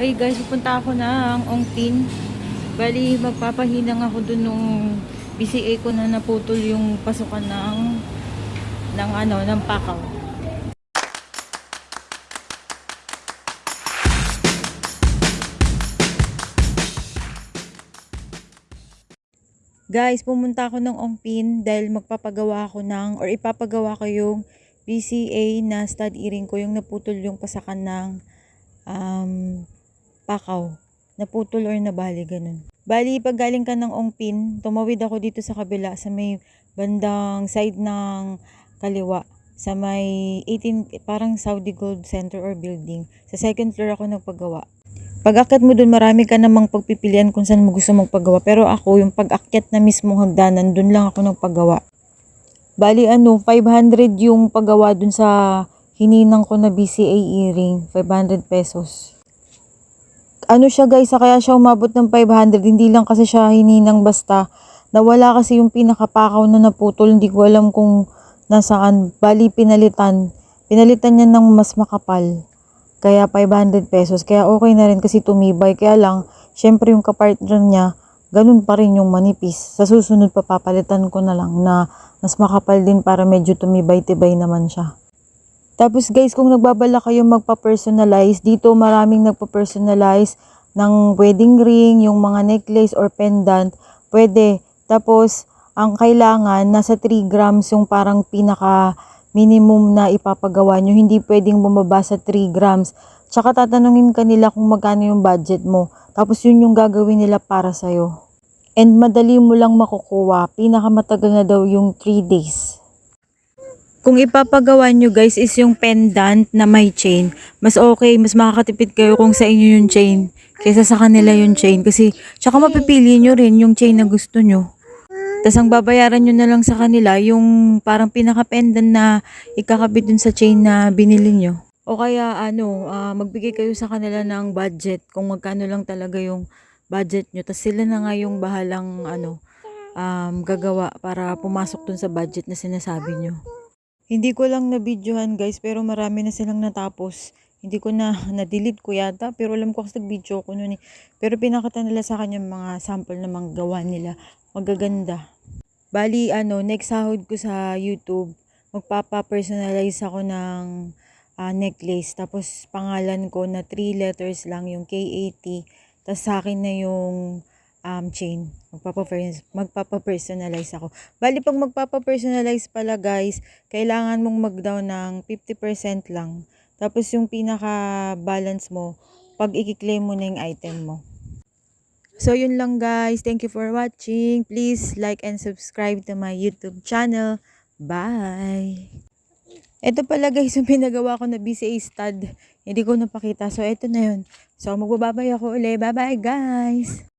Hey guys, pupunta ako ng Ongpin. Bali, magpapahinang ako dun nung PCA ko na naputol yung pasukan ng ng ano, ng pakaw. Guys, pumunta ako ng Ongpin dahil magpapagawa ako ng or ipapagawa ko yung PCA na stud earring ko yung naputol yung pasakan ng um, pakaw. Naputol or nabali, ganun. Bali, pag galing ka ng Ongpin, tumawid ako dito sa kabila sa may bandang side ng kaliwa sa may 18, parang Saudi Gold Center or building. Sa second floor ako nagpagawa. Pag akyat mo dun, marami ka namang pagpipilian kung saan mo gusto magpagawa. Pero ako, yung pag akyat na mismong hagdanan, dun lang ako nagpagawa. Bali ano, 500 yung paggawa dun sa hininang ko na BCA earring. 500 pesos. Ano siya guys, kaya siya umabot ng 500. Hindi lang kasi siya hininang basta. Nawala kasi yung pinakapakaw na naputol. Hindi ko alam kung nasaan. Bali pinalitan. Pinalitan niya ng mas makapal. Kaya 500 pesos. Kaya okay na rin kasi tumibay. Kaya lang, syempre yung kapartner niya, ganun pa rin yung manipis. Sa susunod papapalitan ko na lang na mas makapal din para medyo tumibay-tibay naman siya. Tapos guys, kung nagbabala kayo magpa-personalize, dito maraming nagpa-personalize ng wedding ring, yung mga necklace or pendant, pwede. Tapos, ang kailangan, nasa 3 grams yung parang pinaka minimum na ipapagawa nyo. Hindi pwedeng bumaba sa 3 grams. Tsaka tatanungin ka nila kung magkano yung budget mo. Tapos yun yung gagawin nila para sa'yo. And madali mo lang makukuha. Pinakamatagal na daw yung 3 days. Kung ipapagawa nyo guys is yung pendant na may chain, mas okay, mas makakatipid kayo kung sa inyo yung chain kaysa sa kanila yung chain. Kasi, tsaka mapipili nyo rin yung chain na gusto nyo. Tapos ang babayaran nyo na lang sa kanila yung parang pinaka-pendant na ikakabit dun sa chain na binili nyo. O kaya ano, ah, magbigay kayo sa kanila ng budget kung magkano lang talaga yung budget nyo. Tapos sila na nga yung bahalang ano, um, gagawa para pumasok dun sa budget na sinasabi nyo. Hindi ko lang na-videohan guys, pero marami na silang natapos. Hindi ko na, na-delete ko yata, pero alam ko kasi nag-video ko noon eh. Pero pinakita nila sa kanya mga sample na mga gawa nila. Magaganda. Bali, ano, next sahod ko sa YouTube, magpapa-personalize ako ng ah, necklace. Tapos pangalan ko na 3 letters lang, yung K80. Tapos sa akin na yung um, chain. Magpapa-pers- magpapa-personalize ako. Bali, pag magpapa-personalize pala guys, kailangan mong mag-down ng 50% lang. Tapos yung pinaka-balance mo, pag i-claim mo na yung item mo. So, yun lang guys. Thank you for watching. Please like and subscribe to my YouTube channel. Bye! Ito pala guys yung pinagawa ko na BCA stud. Hindi ko napakita. So, ito na yun. So, magbababay ako ulit. Bye-bye guys!